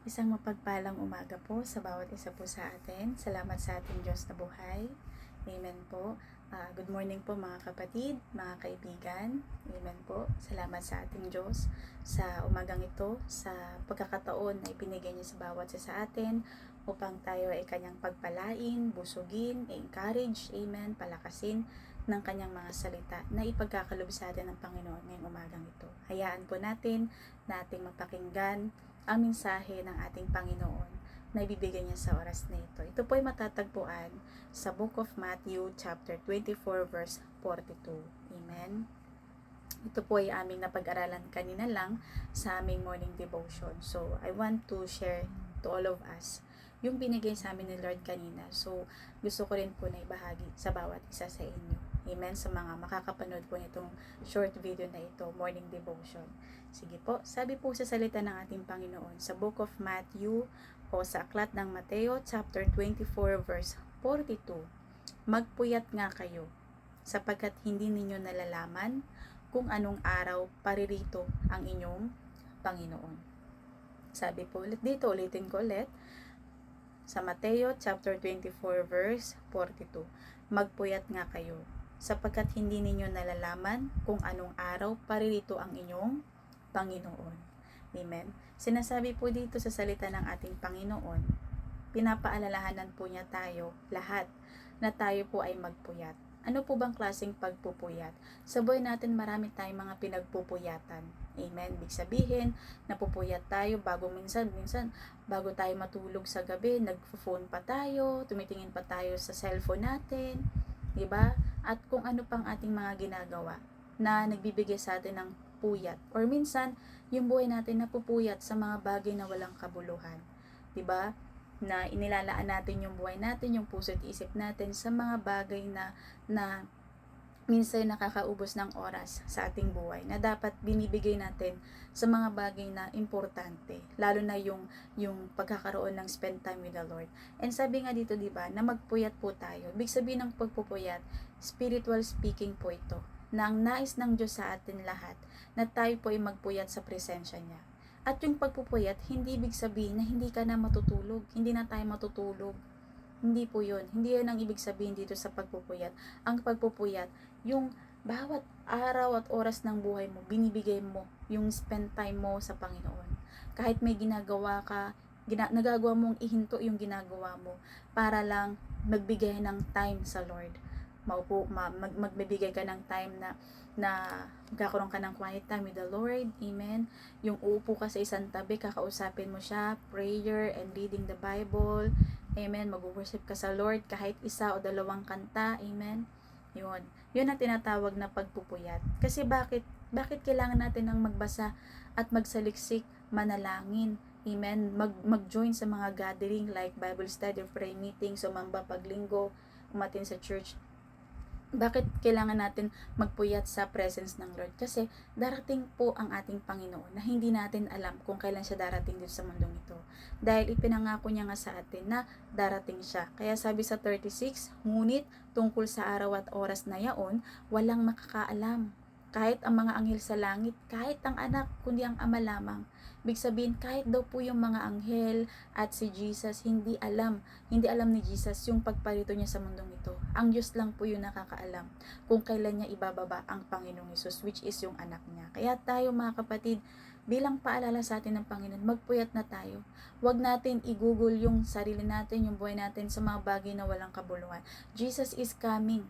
Isang mapagpalang umaga po sa bawat isa po sa atin. Salamat sa ating Diyos na buhay. Amen po. Ah, good morning po mga kapatid, mga kaibigan. Amen po. Salamat sa ating Diyos sa umagang ito, sa pagkakataon na ibinigay niya sa bawat isa sa atin upang tayo ay kanyang pagpalain, busugin, encourage, amen, palakasin ng kanyang mga salita na ipagkakalob sa atin ng Panginoon ngayong umagang ito. Hayaan po natin na ating mapakinggan ang mensahe ng ating Panginoon na ibibigay niya sa oras na ito. Ito po ay matatagpuan sa Book of Matthew chapter 24 verse 42. Amen. Ito po ay aming napag-aralan kanina lang sa aming morning devotion. So, I want to share to all of us yung binigay sa amin ni Lord kanina. So, gusto ko rin po na ibahagi sa bawat isa sa inyo. Amen. Sa mga makakapanood po nitong short video na ito, morning devotion. Sige po, sabi po sa salita ng ating Panginoon sa Book of Matthew o sa Aklat ng Mateo chapter 24 verse 42. Magpuyat nga kayo sapagkat hindi ninyo nalalaman kung anong araw paririto ang inyong Panginoon. Sabi po ulit dito, ulitin ko ulit, sa Mateo chapter 24 verse 42. Magpuyat nga kayo sapagkat hindi ninyo nalalaman kung anong araw paririto ang inyong Panginoon. Amen. Sinasabi po dito sa salita ng ating Panginoon, pinapaalalahanan po niya tayo lahat na tayo po ay magpuyat. Ano po bang klaseng pagpupuyat? Sa buhay natin marami tayong mga pinagpupuyatan. Amen. Big sabihin, napupuyat tayo bago minsan, minsan, bago tayo matulog sa gabi, nagpo-phone pa tayo, tumitingin pa tayo sa cellphone natin, di ba? At kung ano pang ating mga ginagawa na nagbibigay sa atin ng puyat. Or minsan, yung buhay natin napupuyat sa mga bagay na walang kabuluhan. 'Di ba? Na inilalaan natin yung buhay natin, yung puso at isip natin sa mga bagay na na minsan nakakaubos ng oras sa ating buhay na dapat binibigay natin sa mga bagay na importante lalo na yung yung pagkakaroon ng spend time with the Lord and sabi nga dito di ba na magpuyat po tayo big sabihin ng pagpupuyat spiritual speaking po ito na ang nais ng Diyos sa atin lahat na tayo po ay magpuyat sa presensya niya at yung pagpupuyat hindi ibig sabihin na hindi ka na matutulog hindi na tayo matutulog hindi po yun. Hindi yan ang ibig sabihin dito sa pagpupuyat. Ang pagpupuyat, yung bawat araw at oras ng buhay mo, binibigay mo yung spend time mo sa Panginoon. Kahit may ginagawa ka, gina, nagagawa mong ihinto yung ginagawa mo para lang magbigay ng time sa Lord. Maupo, ma, mag, magbibigay ka ng time na na magkakaroon ka ng quiet time with the Lord. Amen. Yung uupo ka sa isang tabi, kakausapin mo siya, prayer and reading the Bible. Amen. Mag-worship ka sa Lord kahit isa o dalawang kanta. Amen. Yun. Yun ang tinatawag na pagpupuyat. Kasi bakit? Bakit kailangan natin ng magbasa at magsaliksik, manalangin? Amen. Mag, mag-join sa mga gathering like Bible study prayer meeting, sumamba paglinggo, umatin sa church bakit kailangan natin magpuyat sa presence ng Lord? Kasi darating po ang ating Panginoon na hindi natin alam kung kailan siya darating dito sa mundong ito. Dahil ipinangako niya nga sa atin na darating siya. Kaya sabi sa 36, ngunit tungkol sa araw at oras na yaon, walang makakaalam. Kahit ang mga anghel sa langit, kahit ang anak, kundi ang ama lamang. Big sabihin, kahit daw po yung mga anghel at si Jesus, hindi alam, hindi alam ni Jesus yung pagparito niya sa mundong ito. Ang Diyos lang po yung nakakaalam kung kailan niya ibababa ang Panginoong Isus, which is yung anak niya. Kaya tayo mga kapatid, bilang paalala sa atin ng Panginoon, magpuyat na tayo. Huwag natin i-google yung sarili natin, yung buhay natin sa mga bagay na walang kabuluhan. Jesus is coming.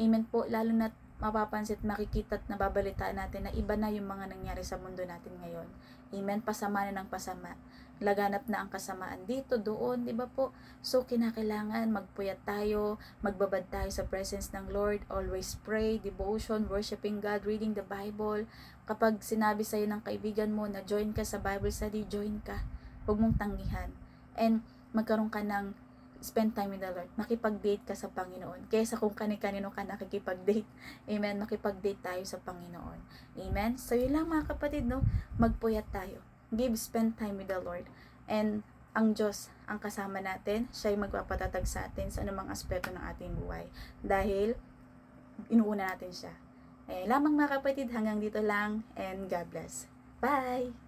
Amen po, lalo na mapapansin at makikita at nababalitaan natin na iba na yung mga nangyari sa mundo natin ngayon. Amen. Pasama na ng pasama. Laganap na ang kasamaan dito, doon, di ba po? So, kinakailangan magpuyat tayo, magbabad tayo sa presence ng Lord, always pray, devotion, worshiping God, reading the Bible. Kapag sinabi sa'yo ng kaibigan mo na join ka sa Bible study, join ka. Huwag mong tanggihan. And magkaroon ka ng spend time with the Lord. Makipag-date ka sa Panginoon. Kaysa kung kani-kanino ka nakikipag-date. Amen. Makipag-date tayo sa Panginoon. Amen. So, yun lang mga kapatid, no? Magpuyat tayo. Give spend time with the Lord. And ang Diyos ang kasama natin. Siya ay magpapatatag sa atin sa anumang aspeto ng ating buhay. Dahil, inuuna natin siya. Eh, lamang mga kapatid, hanggang dito lang. And God bless. Bye!